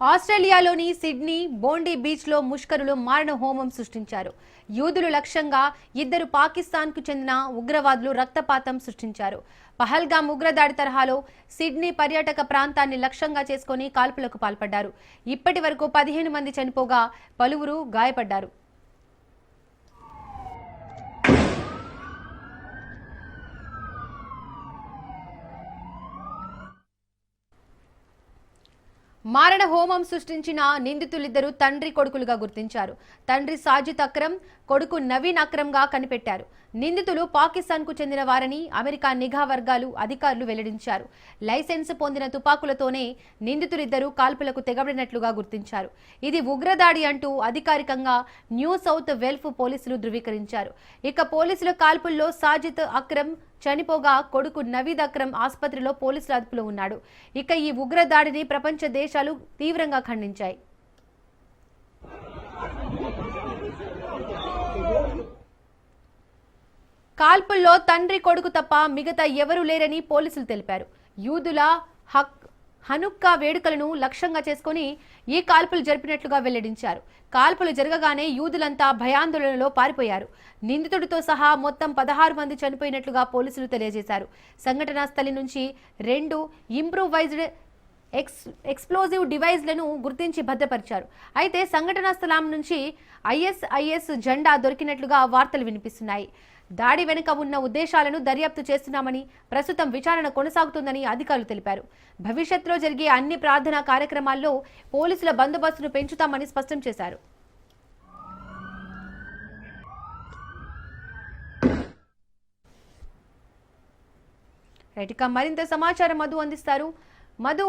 ఆస్ట్రేలియాలోని సిడ్నీ బోండీ బీచ్లో ముష్కరులు మారణ హోమం సృష్టించారు. యూదులు లక్ష్యంగా ఇద్దరు పాకిస్తాన్కు చెందిన ఉగ్రవాదులు రక్తపాతం సృష్టించారు. పహల్గామ్ ఉగ్రదాడి తరహాలో సిడ్నీ పర్యాటక ప్రాంతాన్ని లక్ష్యంగా చేసుకుని కాల్పులకు పాల్పడ్డారు. ఇప్పటి వరకు పదిహేను మంది చనిపోగా పలువురు గాయపడ్డారు. మారణ హోమం సృష్టించిన నిందితులిద్దరూ తండ్రి కొడుకులుగా గుర్తించారు. తండ్రి సాజిద్ అక్రమ్ కొడుకు నవీన్ అక్రమ్గా కనిపెట్టారు. నిందితులు పాకిస్తాన్కు చెందిన వారని అమెరికా నిఘా వర్గాలు అధికారులు వెల్లడించారు. లైసెన్స్ పొందిన తుపాకులతోనే నిందితులిద్దరూ కాల్పులకు తెగబడినట్లుగా గుర్తించారు. ఇది ఉగ్రదాడి అంటూ అధికారికంగా న్యూ సౌత్ వెల్ఫ్ పోలీసులు ధృవీకరించారు. ఇక పోలీసుల కాల్పుల్లో సాజిద్ అక్రమ్ చనిపోగా కొడుకు నవీద్ అక్రమ్ ఆసుపత్రిలో పోలీసుల అదుపులో ఉన్నాడు. ఇక ఈ ఉగ్ర దాడిని ప్రపంచ దేశాలు తీవ్రంగా ఖండించాయి. కాల్పుల్లో తండ్రి కొడుకు తప్ప మిగతా ఎవరూ లేరని పోలీసులు తెలిపారు. యూదుల హక్ హనుక్కా వేడుకలను లక్ష్యంగా చేసుకుని ఈ కాల్పులు జరిపినట్లుగా వెల్లడించారు. కాల్పులు జరగగానే యూదులంతా భయాందోళనలో పారిపోయారు. నిందితుడితో సహా మొత్తం పదహారు మంది చనిపోయినట్లుగా పోలీసులు తెలియజేశారు. సంఘటనా స్థలి నుంచి రెండు ఇంప్రూవైజ్డ్ ఎక్స్ ఎక్స్ప్లోజివ్ డివైజ్లను గుర్తించి భద్రపరిచారు. అయితే సంఘటనా స్థలం నుంచి ఐఎస్ఐఎస్ జెండా దొరికినట్లుగా వార్తలు వినిపిస్తున్నాయి. దాడి వెనుక ఉన్న ఉద్దేశాలను దర్యాప్తు చేస్తున్నామని ప్రస్తుతం విచారణ కొనసాగుతుందని అధికారులు తెలిపారు. భవిష్యత్తులో జరిగే అన్ని ప్రార్థనా కార్యక్రమాల్లో పోలీసుల బందోబస్తును పెంచుతామని స్పష్టం చేశారు. రైట్ మరింత సమాచారం మధు అందిస్తారు. మధు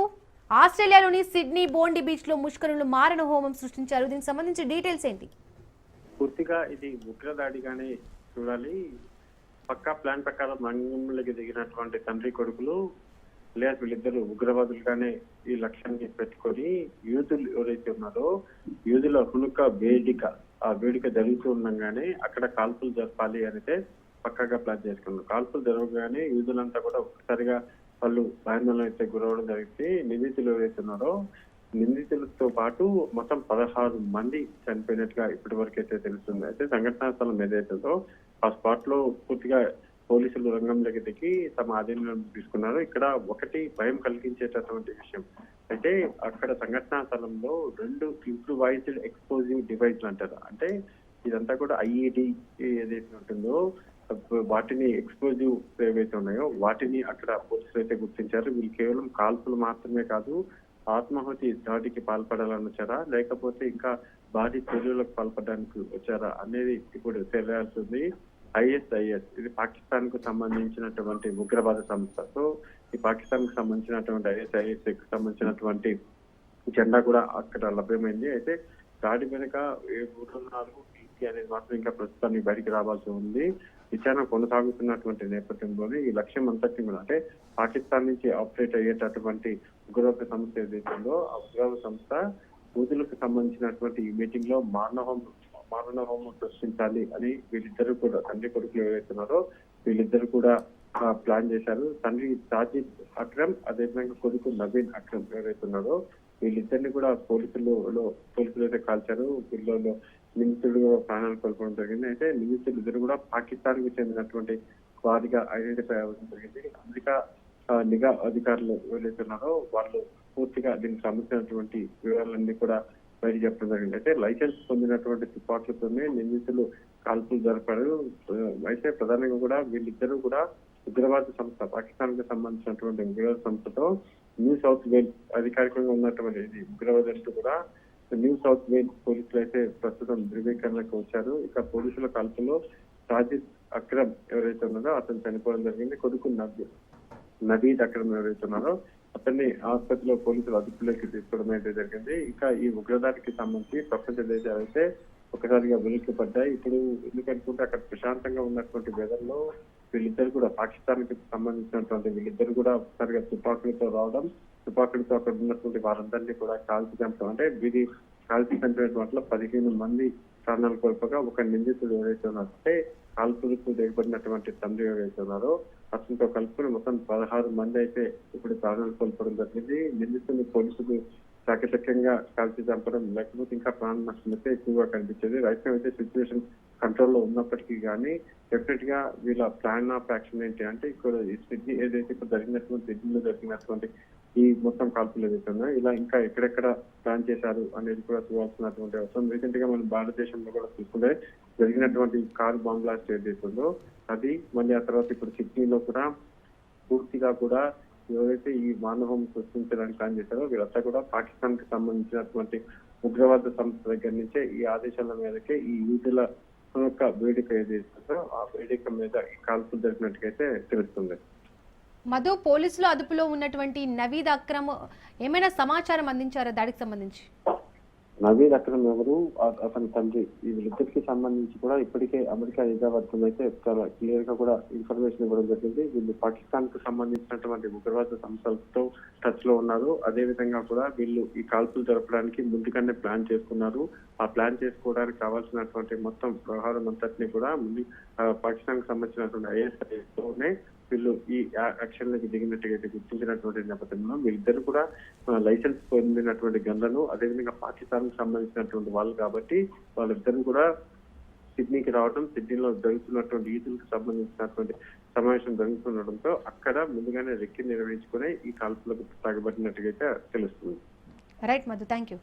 ఆస్ట్రేలియాలోని సిడ్నీ బోండి బీచ్లో ముష్కరులు మారణ హోమం సృష్టించారు. దీనికి సంబంధించి డీటెయిల్స్ ఏంటి? పూర్తిగా ఇది ఉగ్రదాడిగానే చూడాలి. పక్కా ప్లాన్ ప్రకారం రంగంలోకి దిగినటువంటి తండ్రి కొడుకులు లేదా వీళ్ళిద్దరు ఉగ్రవాదులుగానే ఈ లక్ష్యాన్ని పెట్టుకొని యూదులు ఎవరైతే ఉన్నారో యూదుల హునుక వేదిక ఆ వేడిక జరుగుతూ ఉండగానే అక్కడ కాల్పులు జరపాలి అనితే పక్కాగా ప్లాన్ చేసుకున్నారు కాల్పులు జరగగానే యూదులంతా కూడా ఒక్కసారిగా వాళ్ళు భయాందోళన అయితే గురవడం జరిగితే నిందితులు ఎవరైతే ఉన్నారో నిందితులతో పాటు మొత్తం పదహారు మంది చనిపోయినట్లుగా ఇప్పటి వరకు అయితే తెలుస్తుంది. అయితే సంఘటనా స్థలం ఏదైతుందో ఆ స్పాట్లో పూర్తిగా పోలీసులు రంగంలోకి దిగి తమ ఆధీనంలో తీసుకున్నారు. ఇక్కడ ఒకటి భయం కలిగించేటటువంటి విషయం. అయితే అక్కడ సంఘటనా స్థలంలో రెండు ఇంప్రూవైజ్డ్ ఎక్స్పోజివ్ డివైస్లు అంటారు. అంటే ఇదంతా కూడా ఐఈడి ఏదైతే ఉంటుందో వాటిని ఎక్స్ప్లోజివ్ ఏవైతే ఉన్నాయో వాటిని అక్కడ పోలీసులు అయితే గుర్తించారు. వీళ్ళు కేవలం కాల్పులు మాత్రమే కాదు ఆత్మాహుతి దాడికి పాల్పడాలని వచ్చారా లేకపోతే ఇంకా భారీ చర్యలకు పాల్పడడానికి వచ్చారా అనేది ఇప్పుడు తెలియాల్సింది. ఐఎస్ఐఎస్ ఇది పాకిస్తాన్కు సంబంధించినటువంటి ఉగ్రవాద సంస్థ. సో ఈ పాకిస్తాన్కు సంబంధించినటువంటి ఐఎస్ఐఎస్కు సంబంధించినటువంటి జెండా కూడా అక్కడ లభ్యమైంది. అయితే దాడి వెనుక ఏ నాలుగు ఏంటి అనేది మాత్రం ఇంకా ప్రస్తుతానికి బయటికి రావాల్సి ఉంది. విచారణ కొనసాగుతున్నటువంటి నేపథ్యంలోనే ఈ లక్ష్యం అంతటి కూడా అంటే పాకిస్తాన్ నుంచి ఆపరేట్ అయ్యేటటువంటి ఉగ్రవాద సంస్థ ఏదైతుందో ఆ ఉగ్రవాద సంస్థ పూజలకు సంబంధించినటువంటి ఈ మీటింగ్లో మారణహోమం మారణహోమం సృష్టించాలి అని వీళ్ళిద్దరు కూడా తండ్రి కొడుకులు ఏవైతున్నారో వీళ్ళిద్దరు కూడా ప్లాన్ చేశారు. తండ్రి సాజిద్ అక్రమ్ అదేవిధంగా కొడుకు నవీన్ అక్రమ్ ఎవరైతున్నారో వీళ్ళిద్దరిని కూడా పోలీసులు పోలీసులు అయితే కాల్చారు. పిల్లలు నిందితుడు ప్రాణాలు కోల్పోవడం జరిగింది. అయితే నిందితులు ఇద్దరు కూడా పాకిస్తాన్కు చెందినటువంటి వారిగా ఐడెంటిఫై అవ్వడం జరిగింది. అమెరికా నిఘా అధికారులు ఎవరైతే ఉన్నారో వాళ్ళు పూర్తిగా దీనికి సంబంధించినటువంటి వివరాలన్నీ కూడా బయట చెప్పడం జరిగింది. అయితే లైసెన్స్ పొందినటువంటి తుపాకులతోనే నిందితులు కాల్పులు జరపడారు అయితే ప్రధానంగా కూడా వీళ్ళిద్దరూ కూడా ఉగ్రవాద సంస్థ పాకిస్తాన్కు సంబంధించినటువంటి ఉగ్రవాద సంస్థతో న్యూ సౌత్ వేల్స్ అధికారికంగా ఉన్నటువంటి ఉగ్రవాదులు కూడా న్యూ సౌత్ వేల్స్ పోలీసులు అయితే ప్రస్తుతం ధృవీకరణకు వచ్చారు. ఇక పోలీసుల కాల్పులో సాజిద్ అక్రమ్ ఎవరైతే ఉన్నారో అతను చనిపోవడం జరిగింది. కొడుకు నబీ నదీద్ అక్రమ్ ఎవరైతే ఉన్నారో అతన్ని ఆసుపత్రిలో పోలీసులు అదుపులోకి తీసుకోవడం అయితే జరిగింది. ఇంకా ఈ ఉగ్రదాడికి సంబంధించి ప్రపంచ దేశాలు అయితే ఒకసారిగా వెలికి పడ్డాయి. ఇప్పుడు ఎందుకనుకుంటే అక్కడ ప్రశాంతంగా ఉన్నటువంటి వెదర్ వీళ్ళిద్దరు కూడా పాకిస్తాన్కి సంబంధించినటువంటి వీళ్ళిద్దరు కూడా ఒకసారిగా తుపాకులతో రావడం తుపాకులతో అక్కడ ఉన్నటువంటి వారందరినీ కూడా కాల్చి చంపడం అంటే వీరి కాల్చి చంపిన వాటిలో పదిహేను మంది ప్రాణాలు కోల్పోగా ఒక నిందితుడు ఏదైతే ఉన్నారో అంటే కాల్పులకు దిగబడినటువంటి తండ్రి ఎవరైతే ఉన్నారో అతనితో కలుపుకుని మొత్తం పదహారు మంది అయితే ఇప్పుడు ప్రాణాలు కోల్పోవడం జరిగింది. నిందితుని పోలీసులు చాకచక్యంగా కాల్చి చంపడం లేకపోతే ఇంకా ప్రాణ నష్టం అయితే ఎక్కువగా కనిపించేది. రైతు అయితే సిచ్యువేషన్ కంట్రోల్లో ఉన్నప్పటికీ కానీ డెఫినెట్గా వీళ్ళ ప్లాన్ ఆఫ్ యాక్షన్ ఏంటి అంటే ఇక్కడ ఈ సిడ్నీ ఏదైతే ఇప్పుడు జరిగినటువంటి సిడ్నీలో జరిగినటువంటి ఈ మొత్తం కాల్పులు ఏదైతే ఇలా ఇంకా ఎక్కడెక్కడ ప్లాన్ చేశారు అనేది కూడా చూడాల్సినటువంటి అవసరం. రీసెంట్గా మనం భారతదేశంలో కూడా చూసుకుంటే జరిగినటువంటి కార్ బాంబ్ బ్లాస్ట్ ఏదైతుందో అది మళ్ళీ ఆ తర్వాత ఇప్పుడు సిడ్నీలో కూడా పూర్తిగా కూడా ఎవరైతే ఈ మానవం సృష్టించడానికి ప్లాన్ చేశారో వీళ్ళంతా కూడా పాకిస్తాన్కి సంబంధించినటువంటి ఉగ్రవాద సంస్థ దగ్గర నుంచే ఈ ఆదేశాల మీదకే ఈ యూదుల యొక్క వేదిక ఏదైతే ఆ వేదిక మీద ఈ కాల్పులు జరిపినట్టుగైతే తెలుస్తుంది. మధు పోలీసులు అదుపులో ఉన్నటువంటి నవీద్ అక్రమ్ ఏమైనా సమాచారం అందించారా దాడికి సంబంధించి? నవీద్ అక్రమ్ ఎవరు? అతని తండ్రి. ఈ వీళ్ళిద్దరికి సంబంధించి కూడా ఇప్పటికే అమెరికా వర్గం అయితే చాలా క్లియర్గా కూడా ఇన్ఫర్మేషన్ ఇవ్వడం జరిగింది. వీళ్ళు పాకిస్తాన్కు సంబంధించినటువంటి ఉగ్రవాద సంస్థలతో టచ్లో ఉన్నారు. అదే విధంగా కూడా వీళ్ళు ఈ కాల్పులు జరపడానికి ముందుగానే ప్లాన్ చేసుకున్నారు. ఆ ప్లాన్ చేసుకోవడానికి కావాల్సినటువంటి మొత్తం వ్యవహారం అంతటిని కూడా ముందు పాకిస్తాన్కు సంబంధించినటువంటి ఐఎస్ఐ తోనే వీళ్ళు ఈ యాక్షన్ దిగినట్టుగా అయితే గుర్తించినటువంటి నేపథ్యంలో వీళ్ళిద్దరు కూడా లైసెన్స్ పొందినటువంటి గన్లను అదేవిధంగా పాకిస్తాన్కు సంబంధించినటువంటి వాళ్ళు కాబట్టి వాళ్ళిద్దరు కూడా సిడ్నీకి రావడం సిడ్నీలో జరుగుతున్నటువంటి ఈదులకు సంబంధించినటువంటి సమావేశం జరుగుతుండటంతో అక్కడ ముందుగానే రెక్కి నిర్వహించుకుని ఈ కాల్పులకు సాగబడినట్టుగా అయితే తెలుస్తుంది. Right Madhu thank you